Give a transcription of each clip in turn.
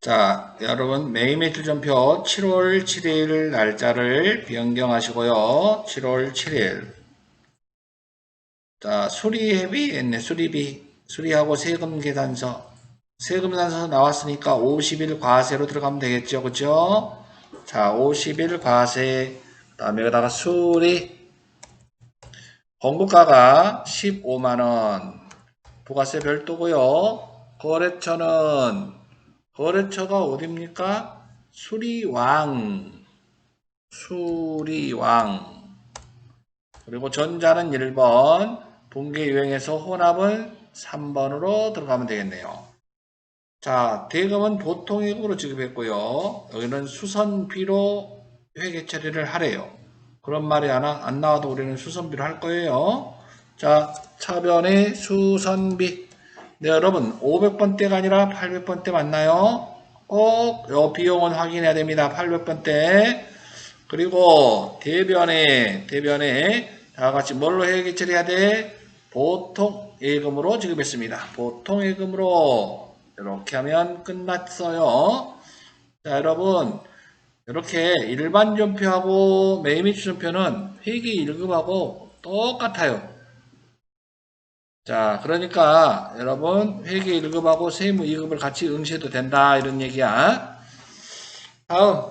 자, 여러분 매일매일 전표 7월 7일 날짜를 변경하시고요. 7월 7일. 자, 수리회비 했네. 수리비. 수리하고 세금 계산서. 세금 계산서 나왔으니까 50일 과세로 들어가면 되겠죠. 그죠? 자, 50일 과세. 다음에 여기다가 수리. 공고가가 15만원. 부가세 별도고요. 거래처는 거래처가 어딥니까? 수리왕. 수리왕. 그리고 전자는 1번, 분계 유형에서 혼합은 3번으로 들어가면 되겠네요. 자, 대금은 보통액으로 지급했고요. 여기는 수선비로 회계 처리를 하래요. 그런 말이 안, 와- 안 나와도 우리는 수선비로 할 거예요. 자, 차변의 수선비. 네, 여러분, 500번대가 아니라 800번대 맞나요? 꼭, 요 비용은 확인해야 됩니다. 800번대. 그리고, 대변에, 대변에, 다 같이 뭘로 처리해야 돼? 보통 예금으로 지급했습니다. 보통 예금으로. 이렇게 하면 끝났어요. 자, 여러분, 이렇게 일반 전표하고 매입 전표는 회계 1급하고 똑같아요. 자, 그러니까 여러분 회계 1급하고 세무 2급을 같이 응시해도 된다 이런 얘기야. 다음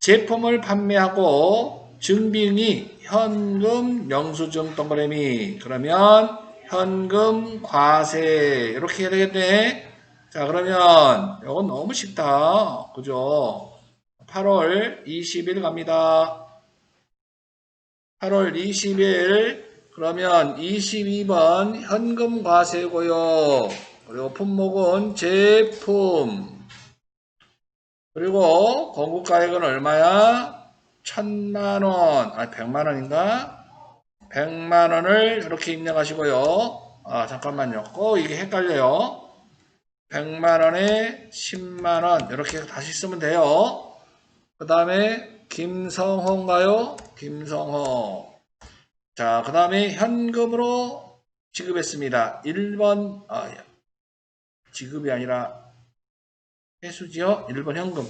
제품을 판매하고 증빙이 현금 영수증 동그라미 그러면 현금 과세 이렇게 해야 되겠네. 자 그러면 이건 너무 쉽다. 그죠? 8월 20일 갑니다. 8월 20일 그러면 22번 현금 과세고요. 그리고 품목은 제품. 그리고 공급가액은 얼마야? 천만 원, 아 백만 원인가? 백만 원을 이렇게 입력하시고요. 아 잠깐만요. 꼭 이게 헷갈려요. 백만 원에 10만 원 이렇게 다시 쓰면 돼요. 그 다음에 김성호인가요? 김성호. 자, 그 다음에 현금으로 지급했습니다. 1번, 아, 지급이 아니라 회수지요? 1번 현금.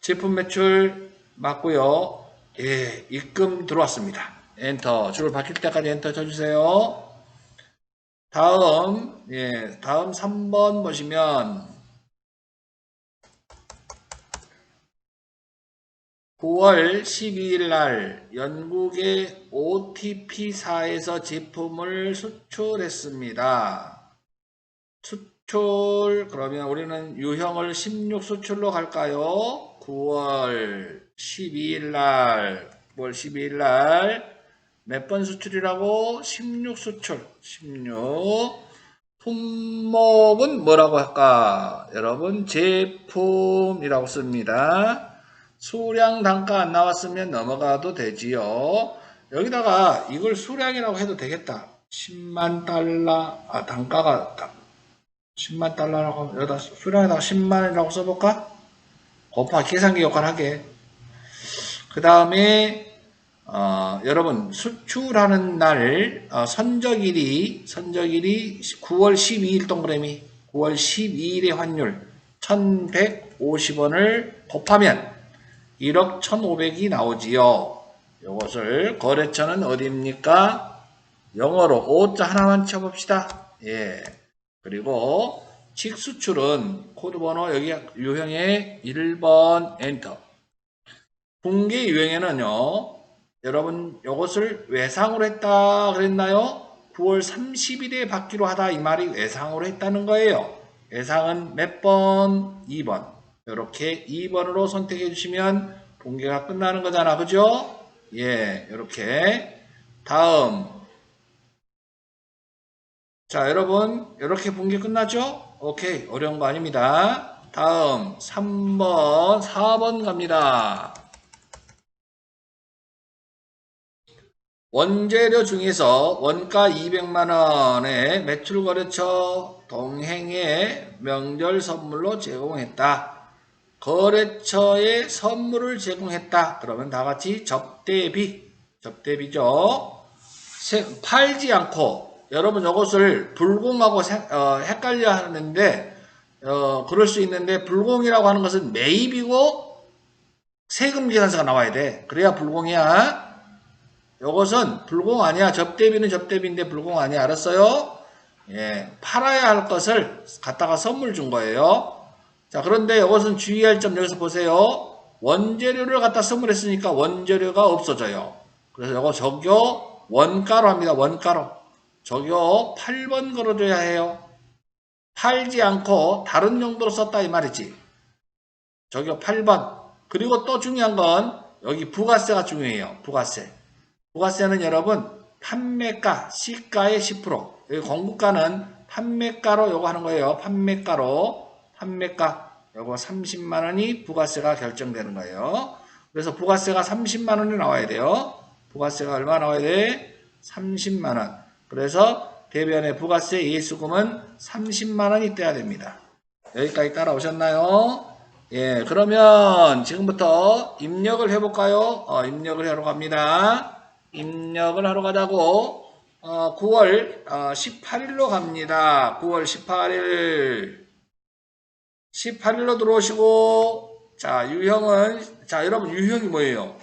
제품 매출 맞고요. 예, 입금 들어왔습니다. 엔터. 줄을 바뀔 때까지 엔터 쳐주세요. 다음, 예, 다음 3번 보시면 9월 12일 날 영국의 OTP사에서 제품을 수출했습니다. 수출 그러면 우리는 유형을 16 수출로 갈까요? 9월 12일 날 9월 12일 날 몇 번 수출이라고? 16 수출 16 품목은 뭐라고 할까? 여러분 제품이라고 씁니다. 수량 단가 안 나왔으면 넘어가도 되지요. 여기다가 이걸 수량이라고 해도 되겠다. 10만 달러, 아, 단가가 다- 10만 달러라고, 여기다 수량에다가 10만이라고 써볼까? 곱하기 계산기 역할 하게. 그 다음에, 어, 여러분, 수출하는 날, 어, 선적일이, 선적일이 9월 12일 동그라미, 9월 12일의 환율 1150원을 곱하면 1억 1,500이 나오지요. 이것을 거래처는 어디입니까? 영어로 5자 하나만 쳐봅시다. 예. 그리고 직수출은 코드번호 여기 유형의 1번 엔터. 분계 유형에는요. 여러분 이것을 외상으로 했다 그랬나요? 9월 30일에 받기로 하다 이 말이 외상으로 했다는 거예요. 외상은 몇 번? 2번. 이렇게 2번으로 선택해 주시면 본계가 끝나는 거잖아. 그죠? 예, 이렇게. 다음. 자, 여러분, 이렇게 본계 끝났죠? 오케이. 어려운 거 아닙니다. 다음, 3번, 4번 갑니다. 원재료 중에서 원가 200만원의 매출 거래처 동행에 명절 선물로 제공했다. 거래처에 선물을 제공했다. 그러면 다 같이 접대비, 접대비죠. 세- 팔지 않고 여러분 이것을 불공하고 생- 어, 헷갈려 하는데 어, 그럴 수 있는데 불공이라고 하는 것은 매입이고 세금 계산서가 나와야 돼. 그래야 불공이야. 이것은 불공 아니야. 접대비는 접대비인데 불공 아니야. 알았어요? 예, 팔아야 할 것을 갖다가 선물 준 거예요. 자, 그런데 이것은 주의할 점 여기서 보세요. 원재료를 갖다 선물했으니까 원재료가 없어져요. 그래서 이거 적요 원가로 합니다. 원가로. 적요 8번 걸어줘야 해요. 팔지 않고 다른 용도로 썼다 이 말이지. 적요 8번. 그리고 또 중요한 건 여기 부가세가 중요해요. 부가세. 부가세는 여러분 판매가 시가의 10% 여기 공급가는 판매가로 요거 하는 거예요. 판매가로 판매가 요거 30만 원이 부가세가 결정되는 거예요. 그래서 부가세가 30만 원이 나와야 돼요. 부가세가 얼마 나와야 돼? 30만 원. 그래서 대변의 부가세 예수금은 30만 원이 떼야 됩니다. 여기까지 따라오셨나요? 예, 그러면 지금부터 입력을 해볼까요? 어, 입력을 하러 갑니다. 입력을 하러 가자고, 어, 9월 18일로 갑니다. 9월 18일. 18일로 들어오시고, 자, 유형은, 자, 여러분, 유형이 뭐예요?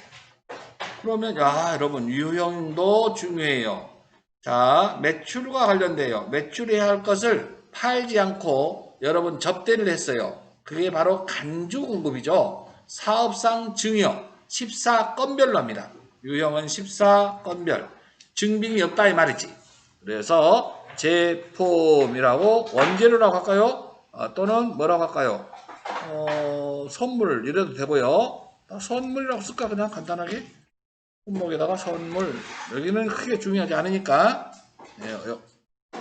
그러면, 야, 여러분, 유형도 중요해요. 자, 매출과 관련돼요. 매출해야 할 것을 팔지 않고 여러분 접대를 했어요. 그게 바로 간주 공급이죠. 사업상 증여 14건별로 합니다. 유형은 14건별. 증빙이 없다 이 말이지. 그래서 제품이라고 원재료라고 할까요? 아, 또는 뭐라고 할까요? 어, 선물 이래도 되고요. 아, 선물이라고 쓸까 그냥 간단하게? 품목에다가 선물 여기는 크게 중요하지 않으니까 예, 여,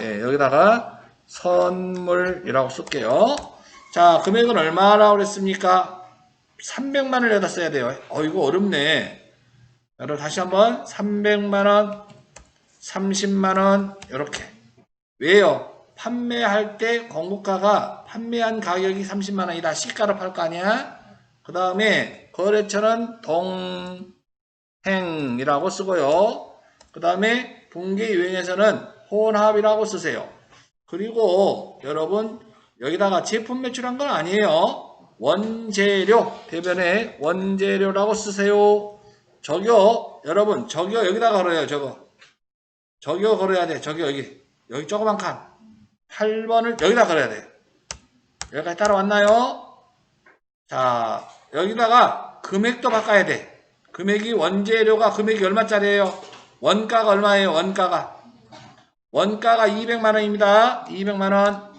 예, 여기다가 선물이라고 쓸게요. 자 금액은 얼마라고 그랬습니까? 300만을 여기다 써야 돼요. 어 이거 어렵네. 여러분 다시 한번 300만원 30만원 이렇게 왜요? 판매할 때 공급가가 판매한 가격이 30만 원이다. 시가로 팔 거 아니야? 그 다음에 거래처는 동 행이라고 쓰고요. 그 다음에 분기 유형에서는 혼합이라고 쓰세요. 그리고 여러분 여기다가 제품 매출한 건 아니에요. 원재료 대변에 원재료라고 쓰세요. 저기요 여러분 저기요 여기다 걸어요 저거 저기요 걸어야 돼 저기 여기 여기 조그만 칸 8번을 여기다 걸어야 돼 여기까지 따라왔나요? 자 여기다가 금액도 바꿔야 돼 금액이 원재료가 금액이 얼마짜리예요? 원가가 얼마예요? 원가가 원가가 200만원입니다. 200만원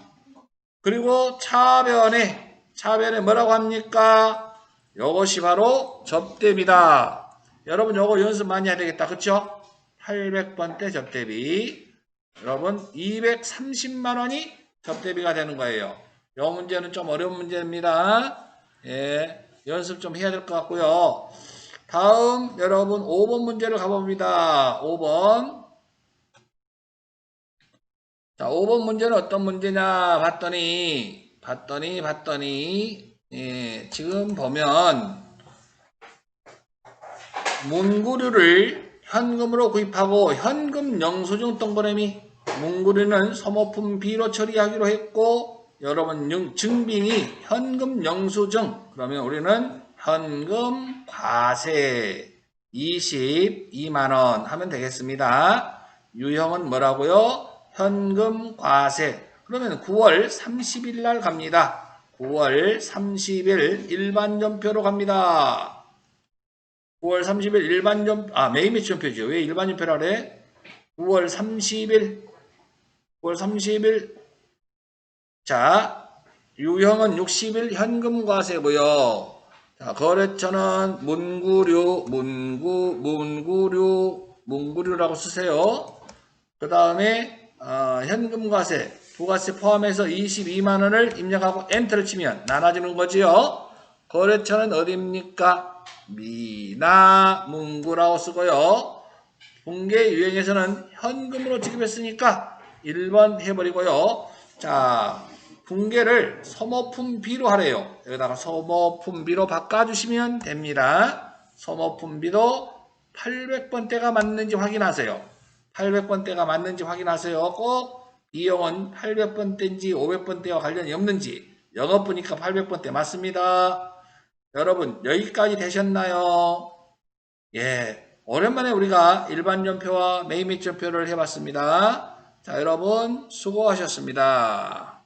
그리고 차변에 차변에 뭐라고 합니까? 이것이 바로 접대비다. 여러분 요거 연습 많이 해야 되겠다. 그쵸? 800번대 접대비 여러분 230만 원이 접대비가 되는 거예요. 이 문제는 좀 어려운 문제입니다. 예, 연습 좀 해야 될 것 같고요. 다음 여러분 5번 문제를 가봅니다. 5번 자 5번 문제는 어떤 문제냐 봤더니 봤더니 봤더니 예, 지금 보면 문구류를 현금으로 구입하고 현금 영수증 동그라미 문구류는 소모품 B로 처리하기로 했고 여러분 증빙이 현금 영수증 그러면 우리는 현금 과세 22만원 하면 되겠습니다. 유형은 뭐라고요? 현금 과세. 그러면 9월 30일 날 갑니다. 9월 30일 일반전표로 갑니다. 9월 30일 일반전, 아, 매일매출전표죠. 왜 일반 전표라 그래? 9월 30일, 9월 30일. 자, 유형은 60일 현금 과세고요. 자, 거래처는 문구류, 문구, 문구류, 문구류라고 쓰세요. 그 다음에 어, 현금 과세, 부가세 포함해서 22만 원을 입력하고 엔터를 치면 나눠지는 거지요. 거래처는 어디입니까? 미나 문구라고 쓰고요. 분계 유형에서는 현금으로 지급했으니까 1번 해버리고요. 자, 분계를 소모품비로 하래요. 여기다가 소모품비로 바꿔주시면 됩니다. 소모품비도 800번대가 맞는지 확인하세요. 800번대가 맞는지 확인하세요. 꼭 이용은 800번대인지 500번대와 관련이 없는지 영어 보니까 800번대 맞습니다. 여러분 여기까지 되셨나요? 예, 오랜만에 우리가 일반 전표와 매입 및 전표를 해봤습니다. 자, 여러분 수고하셨습니다.